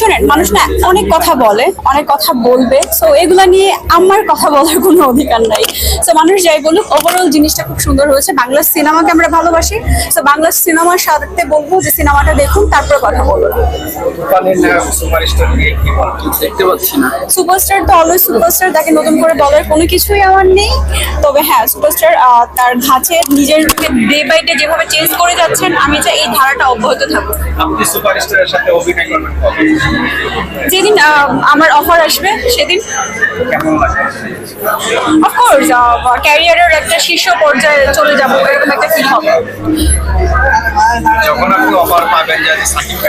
শোনেন মানুষ না অনেক কথা বলে অনেক কথা বলবে। সো এগুলা নিয়ে আমার কথা বলার কোনো অধিকার নাই। সো মানুষ যাই বলুক ওভারঅল জিনিসটা খুব সুন্দর হয়েছে। বাংলা সিনেমাকে আমরা ভালোবাসি। সো বাংলা সিনেমার সাথে বলব যে সিনেমাটা দেখুন তারপর কথা বলব। সুপারস্টার তো অলওয়েজ সুপারস্টার তাকে নতুন করে বলার কোনো কিছুই আমার নেই। তবে হ্যাঁ সুপারস্টার তার ধাঁচে নিজের ডে বাই ডে যেভাবে চেঞ্জ করে যাচ্ছেন আমি চাই এই ধারাটা অব্যাহত থাকুক। আপনি সুপারস্টারের সাথে অভিনয় করবেন? যেদিন আমার অফার আসবে সেদিন। অফকোর্স ক্যারিয়ারের একটা শীর্ষ পর্যায়ে চলে যাব এরকম একটা ফিল হবে। যখন আপনি অফার পাবেন যে সাকিব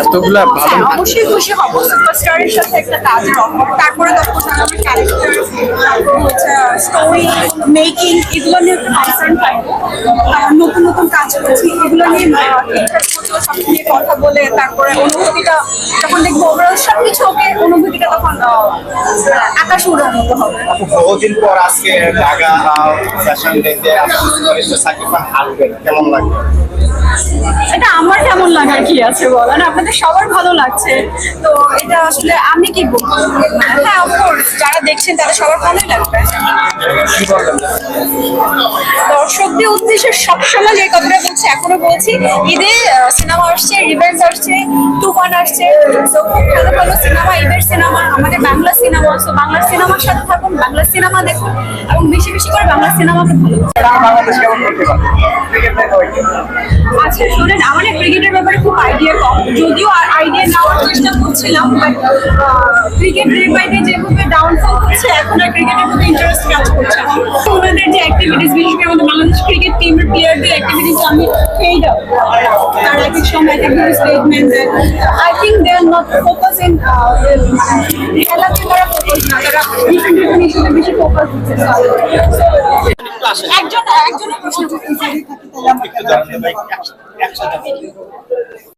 এতগুলা ভালো- হ্যাঁ, অবশ্যই খুশি হব। সুপারস্টারের সাথে একটা কাজের তারপরে তখন আমার ক্যারেক্টার তারপর হচ্ছে স্টোরি মেকিং এগুলো নিয়ে একটু কনসার্ন থাকব আর নতুন নতুন কাজ করছি এগুলো নিয়ে আহ, মতো সব নিয়ে কথা বলে তারপরে অনুভূতিটা যখন দেখব ওভারঅল সব কিছু ওকে অনুভূতিটা তখন আকাশ উড়ার মতো হবে বহুদিন পর আজকে ঢাকা ফ্যাশন ডেতে সাকিব খান আসবেন কেমন লাগবে এটা আমার কেমন লাগার কি আছে বলেন? আপনাদের সবার ভালো লাগছে। তো এটা আসলে আমি কি বলব? হ্যাঁ অফকোর্স যারা দেখছেন তাদের সবার ভালোই লাগবে। দর্শকদের উদ্দেশ্যে সবসময় যে কথাটা এখনও বলছি ঈদে সিনেমা আসছে রিভেন্স আসছে তুফান আসছে। তো খুব ভালো ভালো সিনেমা ঈদের সিনেমা আমাদের বাংলা সিনেমা তো বাংলা সিনেমার সাথে থাকুন বাংলা সিনেমা দেখুন এবং বেশি বেশি করে বাংলা সিনেমাকে ভালো? আচ্ছা শুনেন আমার ক্রিকেটের ব্যাপারে খুব আইডিয়া কম। যদিও আইডিয়া নেওয়ার চেষ্টা করছিলাম বাট ক্রিকেট ডে যেভাবে ডাউনফল হচ্ছে এখন আর ক্রিকেটের প্রতি ইন্টারেস্ট কাজ করছে ওনাদের যে অ্যাক্টিভিটিস টিমের প্লেয়ারদের অ্যাক্টিভিটিস আমি পেয়ে দাও তার এক এক সময় এক এক স্টেটমেন্ট দেয় I think they are not focus in খেলাতে তারা ফোকাস না তারা ডিফারেন্ট ডিফারেন্ট ইস্যুতে বেশি ফোকাস দিচ্ছে একজন, একজনের প্রশ্ন করতে